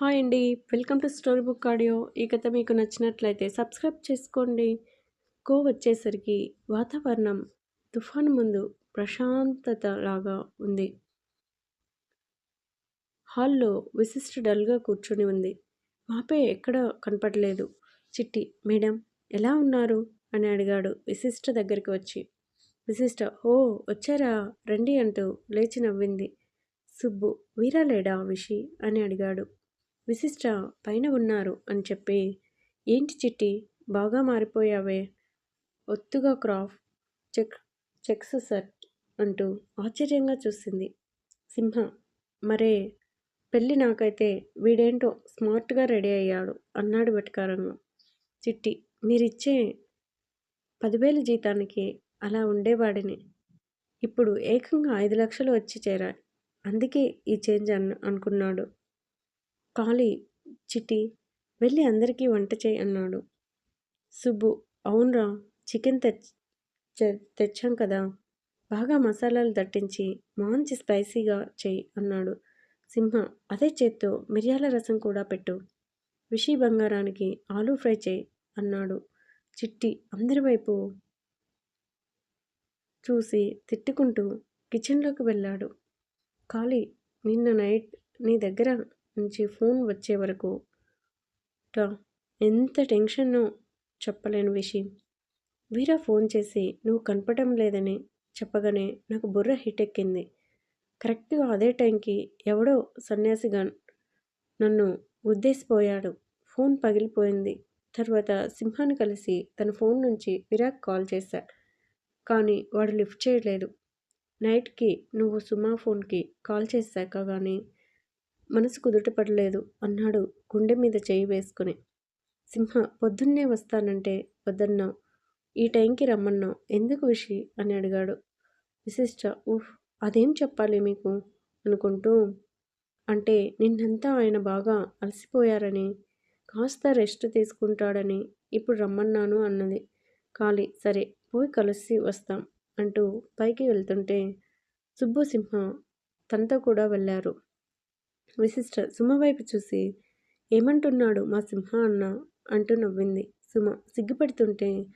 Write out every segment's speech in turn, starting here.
Hi అండి. Welcome to story book audio. ఈ కథ మీకు నచ్చినట్లయితే సబ్స్క్రైబ్ చేసుకోండి. కో వచ్చేసరికి వాతావరణం తుఫాను ముందు ప్రశాంతత లాగా ఉంది. హాల్లో విశిష్ట డల్గా కూర్చొని ఉంది. మాపే ఎక్కడ కనపడలేదు. చిట్టి మేడం ఎలా ఉన్నారు? అని అడిగాడు విశిష్ట దగ్గరికి వచ్చి. విశిష్ట ఓ వచ్చారా? రండి అంటూ లేచి నవ్వింది. సుబ్బు వీరా లేడా విషి? అని అడిగాడు. విశిష్ట పైన ఉన్నారు అని చెప్పి ఏంటి చిట్టి బాగా మారిపోయావే? ఒత్తుగా క్రాఫ్ చెక్ చెక్స్ సర్ట్ అంటూ ఆశ్చర్యంగా చూసింది. సింహ మరే పెళ్ళి నాకైతే వీడేంటో స్మార్ట్గా రెడీ అయ్యాడు అన్నాడు వెటకారంగా. చిట్టి మీరిచ్చే పదివేల జీతానికి అలా ఉండేవాడిని. ఇప్పుడు ఏకంగా ఐదు లక్షలు వచ్చి చేరాయి. అందుకే ఈ చేంజ్ అన్ అనుకున్నాడు. కాళీ చిట్టి వెళ్ళి అందరికీ వంట చేయి అన్నాడు. సుబ్బు అవునరా చికెన్ తెచ్చ తెచ్చాం కదా. బాగా మసాలాలు దట్టించి మంచి స్పైసీగా చెయ్యి అన్నాడు. సింహ అదే చేత్తో మిరియాల రసం కూడా పెట్టు. విషి బంగారానికి ఆలూ ఫ్రై చేయి అన్నాడు. చిట్టి అందరి వైపు చూసి తిట్టుకుంటూ కిచెన్లోకి వెళ్ళాడు. ఖాళీ నిన్న నైట్ నీ దగ్గర నుంచి ఫోన్ వచ్చే వరకు. ఎంత టెన్షన్నో చెప్పలేని విషయం. వీరా ఫోన్ చేసి నువ్వు కనపడటం లేదని చెప్పగానే నాకు బుర్ర హిట్ ఎక్కింది కరెక్ట్గా అదే టైంకి ఎవడో సన్యాసిగా నన్ను ఉద్దేశిపోయాడు. ఫోన్ పగిలిపోయింది. తర్వాత సింహాన్ని కలిసి తన ఫోన్ నుంచి విరాక్ కాల్ చేశా. కానీ వాడు లిఫ్ట్ చేయలేదు. నైట్కి నువ్వు సుమా ఫోన్కి కాల్ చేశాక కానీ మనసు కుదుటపడలేదు అన్నాడు గుండె మీద చేయి వేసుకుని. సింహ పొద్దున్నే వస్తానంటే వద్దన్నావు ఈ టైంకి రమ్మన్నావు ఎందుకు విషి అని అడిగాడు. విశిష్ట ఊహ్ అదేం చెప్పాలి మీకు అనుకుంటూ అంటే నిన్నంతా ఆయన బాగా అలసిపోయారని కాస్త రెస్ట్ తీసుకుంటాడని ఇప్పుడు రమ్మన్నాను అన్నది. ఖాళీ సరే పోయి కలిసి వస్తాం అంటూ పైకి వెళ్తుంటే సుబ్బు సింహ తనతో కూడా వెళ్ళారు. విశిష్ట. సుమ వైపు చూసి ఏమంటున్నాడు మా సింహ అన్న? అంటూ నవ్వింది. సుమ సిగ్గుపెడుతుంటే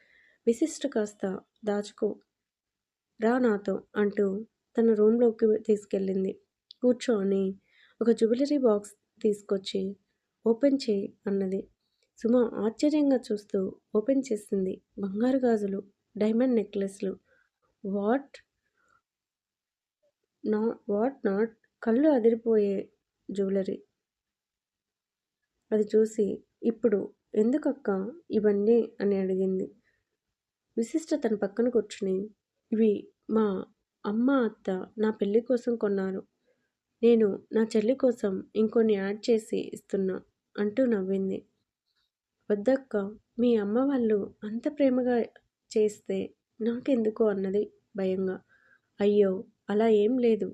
విశిష్ట కాస్త దాచుకో రా నాతో అంటూ తన రూమ్లోకి తీసుకెళ్ళింది. కూర్చొని ఒక జ్యువెలరీ బాక్స్ తీసుకొచ్చి ఓపెన్ చేయి అన్నది. సుమ ఆశ్చర్యంగా చూస్తూ ఓపెన్ చేసింది. బంగారు గాజులు డైమండ్ నెక్లెస్లు. వాట్? నా వాట్ నాట్? కళ్ళు అదిరిపోయే జ్యువెలరీ. అది చూసి ఇప్పుడు ఎందుకక్క ఇవన్నీ అని అడిగింది. విశిష్ట తన పక్కన కూర్చుని ఇవి మా అమ్మ అత్త నా పెళ్ళి కోసం కొన్నారు. నేను నా చెల్లి కోసం ఇంకొన్ని యాడ్ చేసి ఇస్తున్నా అంటూ నవ్వింది. వద్దక్క మీ అమ్మ వాళ్ళు అంత ప్రేమగా చేస్తే నాకెందుకు అన్నది భయంగా. అయ్యో అలా ఏం లేదు.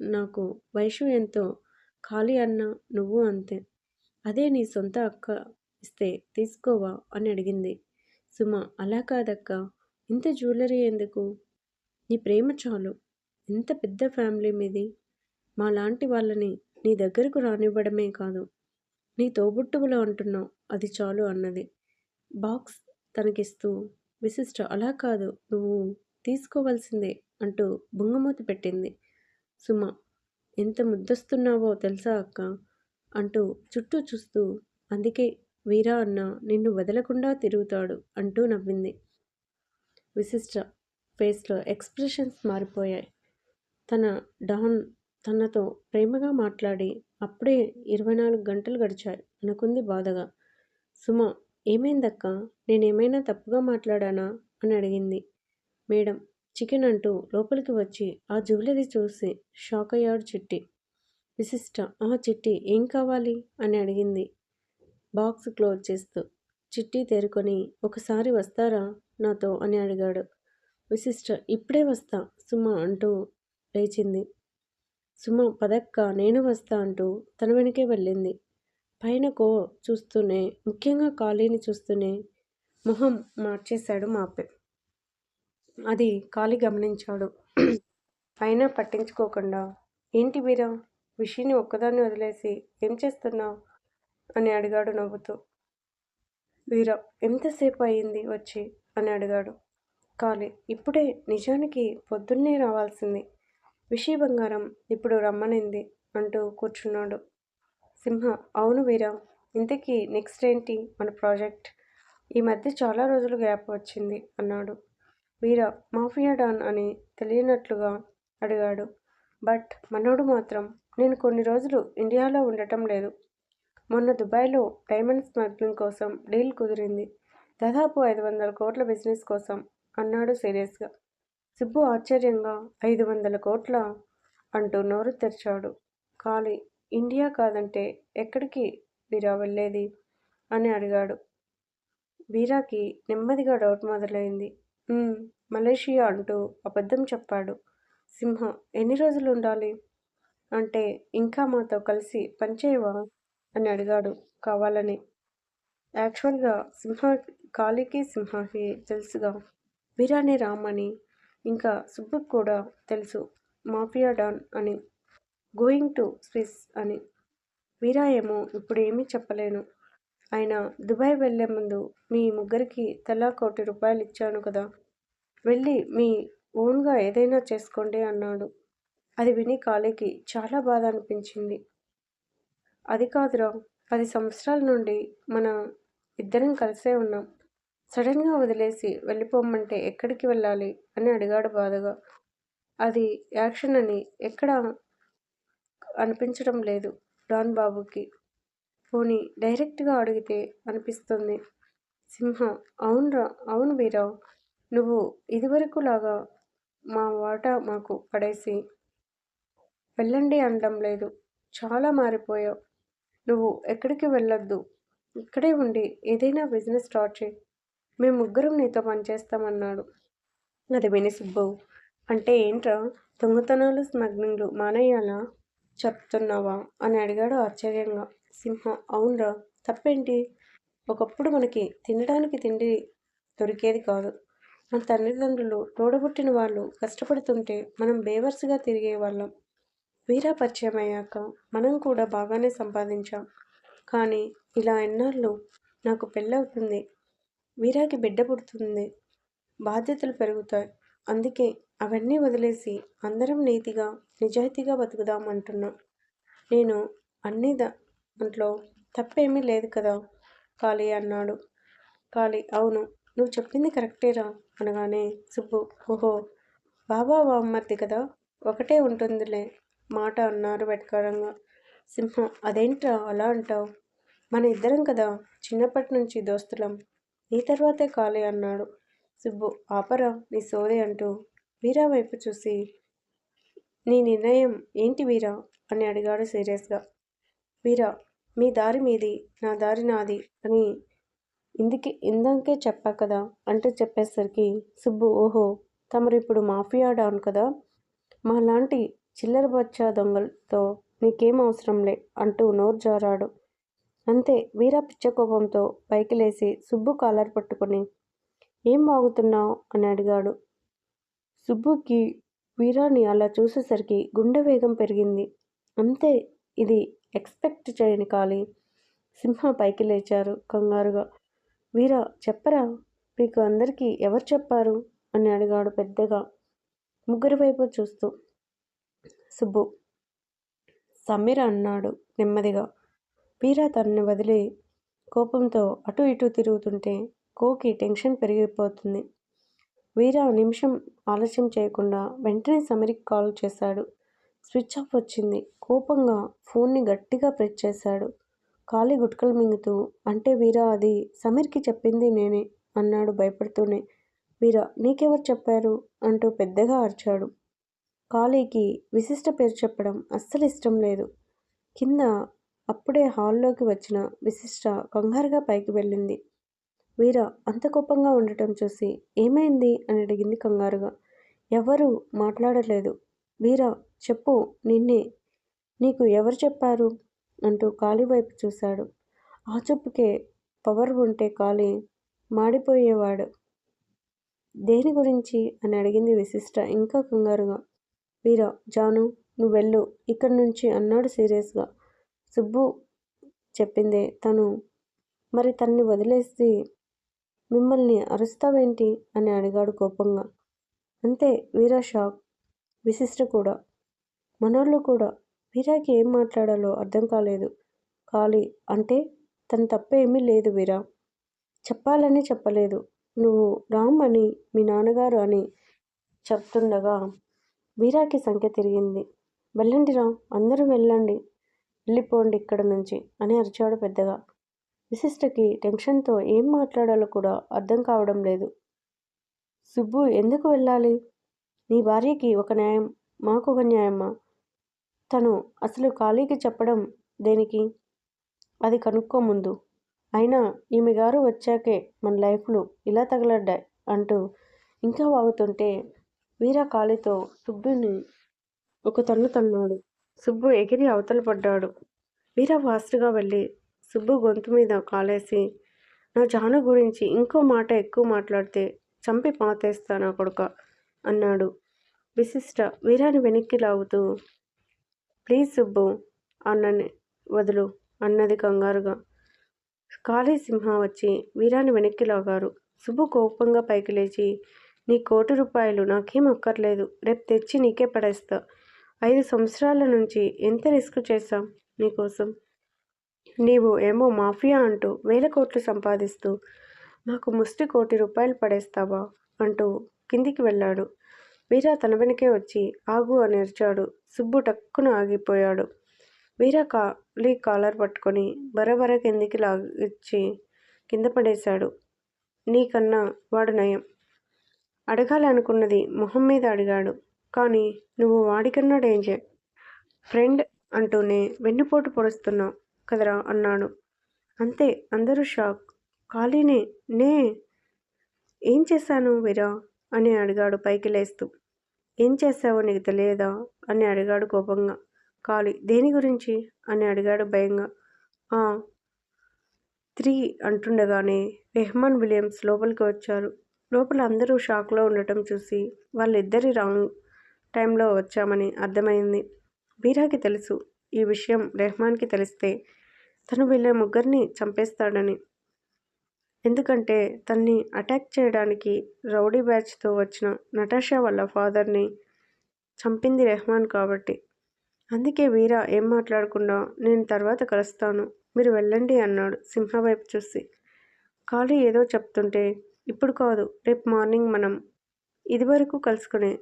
నాకు వయసు ఎంతో ఖాళీ అన్న నువ్వు అంతే. అదే నీ సొంత అక్క ఇస్తే తీసుకోవా? అని అడిగింది. సుమ అలా కాదక్క. ఇంత జ్యువెలరీ ఎందుకు? నీ ప్రేమ చాలు. ఎంత పెద్ద ఫ్యామిలీ మీది. మా లాంటి వాళ్ళని నీ దగ్గరకు రానివ్వడమే కాదు. నీ తోబుట్టువులు అంటున్నావు అది చాలు అన్నది. బాక్స్ తనకిస్తూ విశిష్ట అలా కాదు. నువ్వు తీసుకోవాల్సిందే అంటూ బుంగమూతి పెట్టింది. సుమ ఎంత ముద్దస్తున్నావో తెలుసా అక్క? అంటూ చుట్టూ చూస్తూ అందుకే వీరా అన్న నిన్ను వదలకుండా తిరుగుతాడు అంటూ నవ్వింది. విశిష్ట ఫేస్లో ఎక్స్ప్రెషన్స్ మారిపోయాయి. తన డాన్ తనతో ప్రేమగా మాట్లాడి అప్పుడే ఇరవై నాలుగు గంటలు గడిచాయి. అనుకుంది బాధగా. సుమ ఏమైందక్క? నేనేమైనా తప్పుగా మాట్లాడానా? అని అడిగింది. మేడం చికెన్ అంటూ లోపలికి వచ్చి ఆ జ్యువెలరీ చూసి షాక్ అయ్యాడు చిట్టి. విశిష్ట ఆ చిట్టి ఏం కావాలి? అని అడిగింది. బాక్స్ క్లోజ్ చేస్తూ చిట్టి తేరుకొని ఒకసారి వస్తారా నాతో? అని అడిగాడు. విశిష్ట ఇప్పుడే వస్తా సుమ అంటూ లేచింది. సుమ పదక్క నేను వస్తా అంటూ తన వెనకే వెళ్ళింది. పైన కో చూస్తూనే ముఖ్యంగా ఖాళీని చూస్తూనే మొహం మార్చేశాడు మాపే. అది ఖాళీ గమనించాడు. అయినా పట్టించుకోకుండా ఏంటి వీరా విషిని ఒక్కదాన్ని వదిలేసి ఏం చేస్తున్నావు? అని అడిగాడు నవ్వుతూ. వీరా ఎంతసేపు అయింది వచ్చి? అని అడిగాడు. కాలి ఇప్పుడే నిజానికి పొద్దున్నే రావాల్సింది. విషి బంగారం ఇప్పుడు రమ్మనింది అంటూ కూర్చున్నాడు. సింహ అవును వీరా ఇంతకీ నెక్స్ట్ ఏంటి మన ప్రాజెక్ట్? ఈ మధ్య చాలా రోజులు గ్యాప్ వచ్చింది అన్నాడు. వీర మాఫియా డాన్ అని తెలియనట్లుగా అడిగాడు. బట్ మనోడు మాత్రం నేను కొన్ని రోజులు ఇండియాలో ఉండటం లేదు. మొన్న దుబాయ్లో డైమండ్ స్మగ్లింగ్ కోసం డీల్ కుదిరింది. దాదాపు ఐదు వందల కోట్ల బిజినెస్ కోసం అన్నాడు సీరియస్గా. సుబ్బు ఆశ్చర్యంగా ఐదు వందల కోట్ల అంటూ నోరు తెరిచాడు. ఖాళీ ఇండియా కాదంటే ఎక్కడికి వీరా వెళ్ళేది? అని అడిగాడు. వీరాకి నెమ్మదిగా డౌట్ మొదలైంది. మలేషియా అంటూ అబద్ధం చెప్పాడు. సింహ ఎన్ని రోజులు ఉండాలి? అంటే ఇంకా మాతో కలిసి పనిచేయవా అని అడిగాడు కావాలని. యాక్చువల్గా సింహ కాళీకి సింహకి తెలుసుగా. వీరాని రామ్ అని ఇంకా సుబ్బు కూడా తెలుసు. మాఫియా డాన్ అని. గోయింగ్ టు స్విస్ అని. వీరా ఏమో ఇప్పుడు ఏమీ చెప్పలేను. ఆయన దుబాయ్ వెళ్ళే ముందు మీ ముగ్గురికి తలా కోటి రూపాయలు ఇచ్చాను కదా. వెళ్ళి మీ ఓన్గా ఏదైనా చేసుకోండి అన్నాడు. అది విని కాళీకి చాలా బాధ అనిపించింది. అది కాదురా పది సంవత్సరాల నుండి మన ఇద్దరం కలిసే ఉన్నాం. సడన్గా వదిలేసి వెళ్ళిపోమంటే ఎక్కడికి వెళ్ళాలి అని అడిగాడు బాధగా. అది యాక్షన్ అని ఎక్కడ అనిపించడం లేదు డాన్ బాబుకి పోనీ డైరెక్ట్గా అడిగితే అనిపిస్తుంది. సింహ అవునురా అవును వీరావు నువ్వు ఇదివరకు లాగా మా వాటా మాకు పడేసి వెళ్ళండి అనడం లేదు. చాలా మారిపోయావు. నువ్వు ఎక్కడికి వెళ్ళొద్దు. ఇక్కడే ఉండి ఏదైనా బిజినెస్ స్టార్ట్ చేయి. మేము ముగ్గురం నీతో పనిచేస్తామన్నాడు. అది విని సుబ్బు అంటే ఏంట్రా దొంగతనాలు స్మగ్లింగ్లు మానేయాలా? చెప్తున్నావా? అని అడిగాడు ఆశ్చర్యంగా. సింహం. అవునరా. తప్పేంటి? ఒకప్పుడు మనకి తినడానికి తిండి దొరికేది కాదు. మన తల్లిదండ్రులు తోడబుట్టిన వాళ్ళు కష్టపడుతుంటే మనం బేవర్స్గా తిరిగే వాళ్ళం వీరా పరిచయం అయ్యాక మనం కూడా బాగానే సంపాదించాం. కానీ ఇలా ఎన్నాళ్ళు నాకు పెళ్ళవుతుంది. వీరాకి బిడ్డ పుడుతుంది. బాధ్యతలు పెరుగుతాయి. అందుకే అవన్నీ వదిలేసి అందరం నీతిగా నిజాయితీగా బతుకుదాం అంటున్నా. నేను అన్ని దాంట్లో తప్పేమీ లేదు కదా? కాళీ అన్నాడు. కాళీ అవును. నువ్వు చెప్పింది కరెక్టేరా అనగానే సుబ్బు ఓహో బాబా బామ్మర్ది కదా? ఒకటే ఉంటుందిలే మాట అన్నారు వెటకారంగా. సింహం అదేంట్రా అలా అంటావు? మన ఇద్దరం కదా చిన్నప్పటి నుంచి దోస్తులం. నీ తర్వాతే కాలే అన్నాడు. సుబ్బు ఆపరా నీ సోదే అంటూ వీరా వైపు చూసి నీ నిర్ణయం ఏంటి వీరా? అని అడిగాడు సీరియస్గా. వీరా మీ దారి మీది నా దారి నాది అని ఇందుకే ఇందాకే చెప్పా కదా? అంటూ చెప్పేసరికి సుబ్బు ఓహో తమరు ఇప్పుడు మాఫియా డాన్ కదా? మాలాంటి చిల్లర బచ్చా దొంగలతో నీకేం అవసరంలే అంటూ నోరు జారాడు. అంతే వీర పిచ్చకోపంతో పైకి లేచి సుబ్బు కాలర్ పట్టుకుని ఏం బాగుతున్నావు అని అడిగాడు. సుబ్బుకి వీరాని అలా చూసేసరికి గుండె వేగం పెరిగింది. అంతే ఇది ఎక్స్పెక్ట్ చేయని కాలి సింహం పైకి లేచారు కంగారుగా. వీరా చెప్పరా? మీకు అందరికీ ఎవరు చెప్పారు? అని అడిగాడు పెద్దగా. ముగ్గురి వైపు చూస్తూ. సుబ్బు సమీర అన్నాడు నెమ్మదిగా. వీరా తనని వదిలి కోపంతో అటు ఇటు తిరుగుతుంటే కోకి టెన్షన్ పెరిగిపోతుంది. వీరా నిమిషం ఆలస్యం చేయకుండా వెంటనే సమీర్కి కాల్ చేశాడు. స్విచ్ ఆఫ్ వచ్చింది. కోపంగా ఫోన్ని గట్టిగా ప్రెస్ చేశాడు. ఖాళీ గుట్కలు మింగుతూ అంటే వీరా అది సమీర్కి చెప్పింది నేనే అన్నాడు భయపడుతూనే. వీరా నీకెవరు చెప్పారు? అంటూ పెద్దగా అరిచాడు. కాళీకి విశిష్ట పేరు చెప్పడం అస్సలు ఇష్టం లేదు. కింద అప్పుడే హాల్లోకి వచ్చిన విశిష్ట కంగారుగా పైకి వెళ్ళింది. వీర అంత కోపంగా ఉండటం చూసి ఏమైంది? అని అడిగింది కంగారుగా. ఎవరు మాట్లాడలేదు. వీర చెప్పు నిన్నే నీకు ఎవరు చెప్పారు? అంటూ కాళీ వైపు చూశాడు. ఆ చూపుకే పవర్ ఉంటే కాళీ మాడిపోయేవాడు. దేని గురించి? అని అడిగింది విశిష్ట ఇంకా కంగారుగా. వీరా జాను నువ్వు వెళ్ళు ఇక్కడి నుంచి అన్నాడు సీరియస్గా. సుబ్బు చెప్పిందే తను మరి తన్ని వదిలేసి మిమ్మల్ని అరుస్తావేంటి? అని అడిగాడు కోపంగా. అంతే వీరా షాక్. విశిష్ట కూడా. మనోళ్ళు కూడా వీరాకి ఏం మాట్లాడాలో అర్థం కాలేదు. ఖాళీ అంటే తన తప్పేమీ లేదు వీరా. చెప్పాలని చెప్పలేదు. నువ్వు రామ్ అని మీ నాన్నగారు అని చెప్తుండగా వీరాకి సంఖ్య తిరిగింది. వెళ్ళండి రామ్ అందరూ వెళ్ళండి. వెళ్ళిపోండి ఇక్కడ నుంచి అని అరిచాడు పెద్దగా. విశిష్టకి టెన్షన్తో ఏం మాట్లాడాలో కూడా అర్థం కావడం లేదు. సుబ్బు ఎందుకు వెళ్ళాలి? నీ భార్యకి ఒక న్యాయం మాకు ఒక న్యాయమా? తను అసలు ఖాళీకి చెప్పడం దేనికి? అది కనుక్కో ముందు అయినా ఈమె గారు వచ్చాకే మన లైఫ్లు ఇలా తగలడ్డాయి అంటూ ఇంకా వాగుతుంటే వీర కాలితో సుబ్బుని ఒక తన్ను తన్నాడు. సుబ్బు ఎగిరి అవతల పడ్డాడు. వీర ఫాస్ట్గా వెళ్ళి సుబ్బు గొంతు మీద కాలేసి నా జాను గురించి ఇంకో మాట ఎక్కువ మాట్లాడితే చంపి పాతేస్తానా కొడుక అన్నాడు. విశిష్ట వీరాని వెనక్కి లాగుతూ ప్లీజ్ సుబ్బు అన్నని వదులు అన్నది కంగారుగా. కాళీ సింహ వచ్చి వీరాని వెనక్కి లాగారు. సుబ్బు కోపంగా పైకి లేచి నీ కోటి రూపాయలు నాకేం అక్కర్లేదు. రేపు తెచ్చి నీకే పడేస్తా. ఐదు సంవత్సరాల నుంచి ఎంత రిస్క్ చేశాం నీకోసం? నీవు ఏమో మాఫియా అంటూ వేల కోట్లు సంపాదిస్తూ నాకు ముష్టి కోటి రూపాయలు పడేస్తావా అంటూ కిందికి వెళ్ళాడు. వీరా తన వెనకే వచ్చి ఆగు అని అరిచాడు. సుబ్బు టక్కున ఆగిపోయాడు. వీరా కాలి కాలర్ పట్టుకొని బరబర కిందికి లాగిచ్చి కింద పడేశాడు. నీకన్నా వాడు నయం. అడగాలనుకున్నది మొహం మీద అడిగాడు. కానీ నువ్వు వాడికన్నా డేంజర్. ఫ్రెండ్ అంటూనే వెన్నుపోటు పొడుస్తున్నావు కదరా అన్నాడు. అంతే అందరూ షాక్. ఖాళీనే. నే. ఏం చేశాను వీరా? అని అడిగాడు పైకి లేస్తూ. ఏం చేశావో నీకు తెలియదా? అని అడిగాడు కోపంగా. ఖాళీ. దేని గురించి? అని అడిగాడు భయంగా. త్రీ అంటుండగానే రెహమాన్ విలియమ్స్ లోపలికి వచ్చారు. లోపల అందరూ షాక్లో ఉండటం చూసి వాళ్ళిద్దరి రాంగ్ టైంలో వచ్చామని అర్థమైంది. బీరాకి తెలుసు. ఈ విషయం రెహమాన్కి తెలిస్తే తను వీళ్ళ ముగ్గురిని చంపేస్తాడని. ఎందుకంటే తన్ని అటాక్ చేయడానికి రౌడీ బ్యాచ్తో వచ్చిన నటాషా వాళ్ళ ఫాదర్ని చంపింది రెహమాన్ కాబట్టి. అందుకే వీరా ఏం మాట్లాడకుండా నేను తర్వాత కలుస్తాను. మీరు వెళ్ళండి అన్నాడు సింహ వైపు చూసి. ఖాళీ ఏదో చెప్తుంటే ఇప్పుడు కాదు రేపు మార్నింగ్ మనం ఇదివరకు కలుసుకునే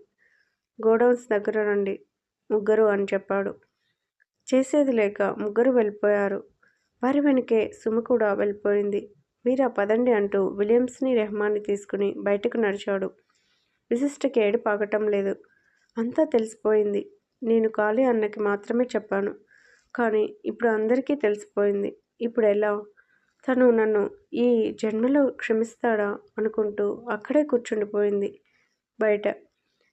గోడౌన్స్ దగ్గర రండి ముగ్గురు అని చెప్పాడు. చేసేది లేక ముగ్గురు వెళ్ళిపోయారు. వారి వెనుకే సుమ కూడా వెళ్ళిపోయింది. మీరా పదండి అంటూ విలియమ్స్ని రెహమాన్ని తీసుకుని బయటకు నడిచాడు. విశిష్టకి ఏడు పాకటం లేదు. అంతా తెలిసిపోయింది. నేను ఖాళీ అన్నకి మాత్రమే చెప్పాను. కానీ ఇప్పుడు అందరికీ తెలిసిపోయింది. ఇప్పుడు ఎలా? తను నన్ను ఈ జన్మలో క్షమిస్తాడా అనుకుంటూ అక్కడే కూర్చుండిపోయింది. బయట.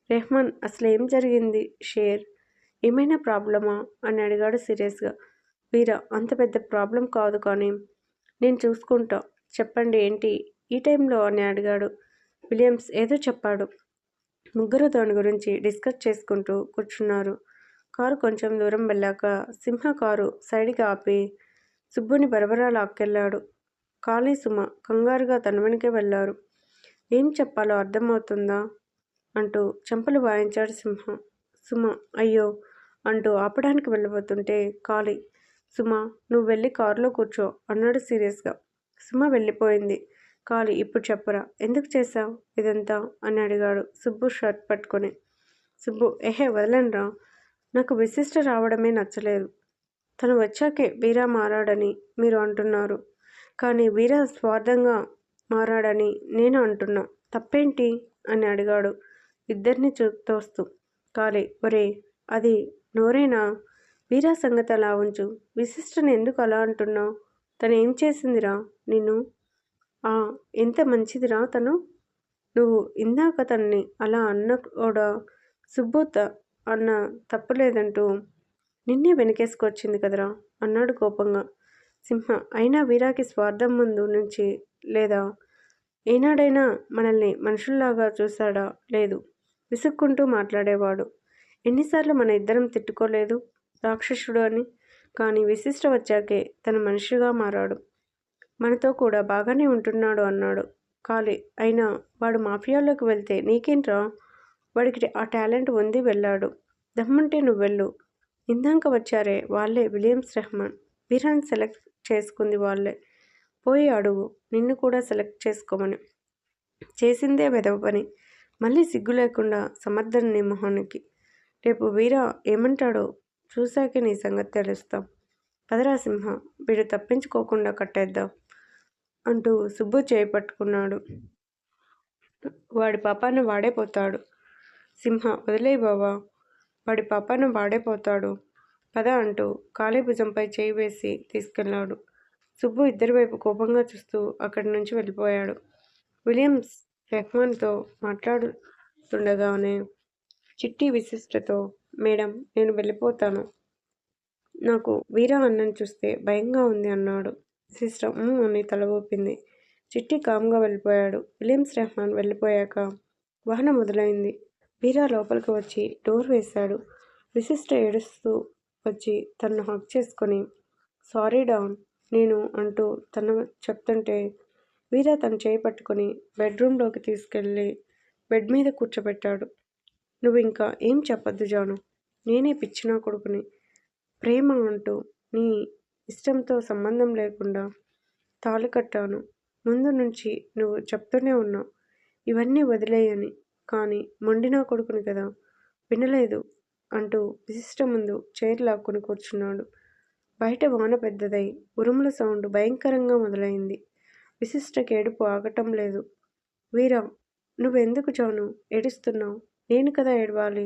రెహమాన్ అసలు ఏం జరిగింది? షేర్. ఏమైనా ప్రాబ్లమా? అని అడిగాడు సీరియస్గా. వీరా అంత పెద్ద ప్రాబ్లం కాదు కానీ నేను చూసుకుంటా. చెప్పండి ఏంటి? ఈ టైంలో అని అడిగాడు. విలియమ్స్ ఏదో చెప్పాడు. ముగ్గురు దాని గురించి డిస్కస్ చేసుకుంటూ కూర్చున్నారు. కారు కొంచెం దూరం వెళ్ళాక సింహ కారు సైడ్కి ఆపి సుబ్బుని బరబరా లాక్కెళ్ళాడు. ఖాళీ సుమ కంగారుగా తన వెనుకే వెళ్ళారు. ఏం చెప్పాలో అర్థమవుతుందా? అంటూ చెంపలు వాయించాడు సింహ. సుమ అయ్యో! అంటూ ఆపడానికి వెళ్ళబోతుంటే ఖాళీ సుమ నువ్వు వెళ్ళి కారులో కూర్చో అన్నాడు సీరియస్గా. సుమ వెళ్ళిపోయింది. కాలి ఇప్పుడు చెప్పరా? ఎందుకు చేశావు ఇదంతా? అని అడిగాడు సుబ్బు షర్ట్ పట్టుకొని. సుబ్బు ఎహే వదలనరా నాకు విశిష్ట రావడమే నచ్చలేదు. తను వచ్చాకే వీరా మారాడని మీరు అంటున్నారు. కానీ వీరా స్వార్థంగా మారాడని నేను అంటున్నా. తప్పేంటి? అని అడిగాడు ఇద్దరిని చూ తోస్తూ కాలే ఒరే అది నోరేనా? వీరా సంగతి అలా ఉంచు. విశిష్టని ఎందుకు అలా అంటున్నావు? తను ఏం చేసిందిరా నిన్ను? ఆ ఎంత మంచిదిరా తను. నువ్వు ఇందాక తన్ని అలా అన్న కూడా సుబ్బుత అన్న తప్పలేదంటూ నిన్నే వెనకేసుకొచ్చింది కదరా అన్నాడు కోపంగా. సింహ అయినా వీరాకి స్వార్థం ముందు నుంచి లేదా? ఏనాడైనా మనల్ని మనుషుల్లాగా చూశాడా? లేదు. విసుక్కుంటూ మాట్లాడేవాడు. ఎన్నిసార్లు మన ఇద్దరం తిట్టుకోలేదు? రాక్షసుడు అని కానీ విశిష్ట వచ్చాకే తన మనిషిగా మారాడు. మనతో కూడా బాగానే ఉంటున్నాడు అన్నాడు. కాలి అయినా వాడు మాఫియాలోకి వెళ్తే నీకేంట్రా? వాడికి ఆ టాలెంట్ ఉంది వెళ్ళాడు. దమ్ముంటే నువ్వు వెళ్ళు. ఇందాక వచ్చారే వాళ్ళే విలియమ్స్ రెహమాన్. వీరాన్ సెలెక్ట్ చేసుకుంది వాళ్ళే. పోయి అడుగు. నిన్ను కూడా సెలెక్ట్ చేసుకోమని. చేసిందే వెదవ పని. మళ్ళీ సిగ్గు లేకుండా సమర్థన నీ మొహానికి. రేపు వీరా ఏమంటాడో చూశాకే నీ సంగతి తెలుస్తాం. పదరా సింహ వీడు తప్పించుకోకుండా కట్టేద్దాం అంటూ సుబ్బు చేపట్టుకున్నాడు వాడి పాపాన్ని వాడే పోతాడు. సింహ వదిలే బావా. వాడి పాపాను వాడే పోతాడు. పద అంటూ ఖాళీ భుజంపై చేయి వేసి తీసుకెళ్ళాడు. సుబ్బు ఇద్దరి వైపు కోపంగా చూస్తూ అక్కడి నుంచి వెళ్ళిపోయాడు. విలియమ్స్ రెహ్మాన్తో మాట్లాడుతుండగానే చిట్టి విశిష్టతో మేడం నేను వెళ్ళిపోతాను. నాకు వీరా అన్నని చూస్తే భయంగా ఉంది అన్నాడు. సిస్టర్ అని తల ఊపింది. చిట్టి కామ్గా వెళ్ళిపోయాడు. విలియమ్స్ రెహమాన్ వెళ్ళిపోయాక వాహనం మొదలైంది. వీరా లోపలికి వచ్చి డోర్ వేశాడు. విశిష్ట ఏడుస్తూ వచ్చి తనను హక్ చేసుకొని సారీ డౌన్ నేను అంటూ తను చెప్తుంటే వీరా తను చేయి పట్టుకొని బెడ్రూమ్లోకి తీసుకెళ్ళి బెడ్ మీద కూర్చోబెట్టాడు. నువ్వు ఇంకా ఏం చెప్పద్దు జాను. నేనే పిచ్చినా కొడుకుని. ప్రేమ అంటూ నీ ఇష్టంతో సంబంధం లేకుండా తాళి కట్టాను. ముందు నుంచి నువ్వు చెప్తూనే ఉన్నావు. ఇవన్నీ వదిలేయని. కానీ మొండినా కొడుకుని కదా. వినలేదు అంటూ విశిష్ట ముందు చైర్ లాక్కొని కూర్చున్నాడు. బయట వాన పెద్దదై ఉరుముల సౌండ్ భయంకరంగా మొదలైంది. విశిష్ట కేడుపు ఆగటం లేదు. వీరా నువ్వెందుకు జాను ఏడుస్తున్నావు? నేను కదా ఏడవాలి?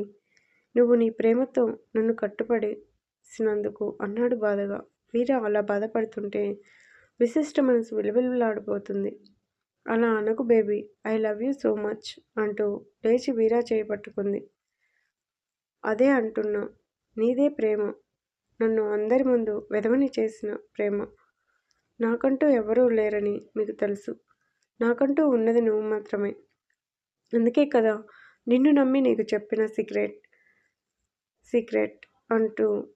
నువ్వు నీ ప్రేమతో నన్ను కట్టుపడేసినందుకు అన్నాడు బాధగా. వీరా అలా బాధపడుతుంటే విశిష్ట మనసు విలువిల్లాడిపోతుంది. అలా అనకు baby I love you so much అంటూ లేచి వీరా చేయి పట్టుకుంది. అదే అంటున్నా నీదే ప్రేమ. నన్ను అందరి ముందు వెదవని చేసిన ప్రేమ. నాకంటూ ఎవరూ లేరని మీకు తెలుసు. నాకంటూ ఉన్నది నువ్వు మాత్రమే. అందుకే కదా నిన్ను నమ్మి నీకు చెప్పిన సీక్రెట్ సీక్రెట్ అంటూ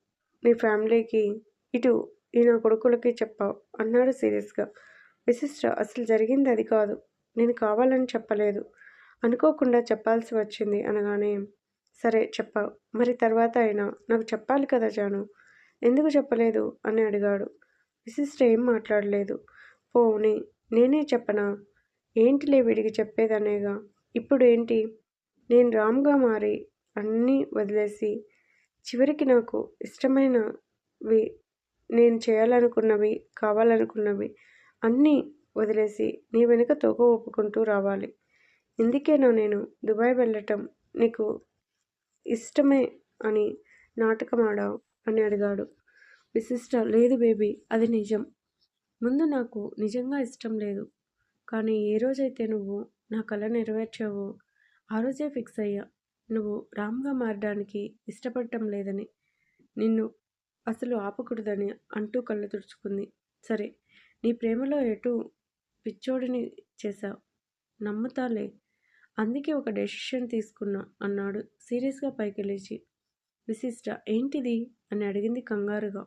నీ ఫ్యామిలీకి ఇటు ఈ నా కొడుకులకి చెప్పావు అన్నాడు సీరియస్గా. విశిష్ట అసలు జరిగింది అది కాదు. నేను కావాలని చెప్పలేదు. అనుకోకుండా చెప్పాల్సి వచ్చింది అనగానే సరే చెప్పావు. మరి తర్వాత అయినా నాకు చెప్పాలి కదా జాను? ఎందుకు చెప్పలేదు? అని అడిగాడు. విశిష్ట ఏం మాట్లాడలేదు. పోనీ నేనే చెప్పనా? ఏంటిలే వీడికి చెప్పేదనేగా? ఇప్పుడు ఏంటి నేను రామ్గా మారి అన్నీ వదిలేసి చివరికి నాకు ఇష్టమైనవి నేను చేయాలనుకున్నవి కావాలనుకున్నవి అన్నీ వదిలేసి నీ వెనుక తోక ఒప్పుకుంటూ రావాలి. ఇందుకేనో నేను దుబాయ్ వెళ్ళటం నీకు ఇష్టమే అని నాటకమాడావు అని అడిగాడు. విశిష్ట లేదు బేబీ అది నిజం. ముందు నాకు నిజంగా ఇష్టం లేదు. కానీ ఏ రోజైతే నువ్వు నా కళ నెరవేర్చావో ఆ రోజే ఫిక్స్ అయ్యా. నువ్వు రామ్గా మారడానికి ఇష్టపడటం లేదని. నిన్ను అసలు ఆపకూడదని అంటూ కళ్ళు తుడుచుకుంది. సరే నీ ప్రేమలో ఎటు పిచ్చోడిని చేశావు? నమ్ముతాలే. అందుకే ఒక డెసిషన్ తీసుకున్నా అన్నాడు సీరియస్గా పైకి లేచి. విశిష్ట ఏంటిది? అని అడిగింది కంగారుగా.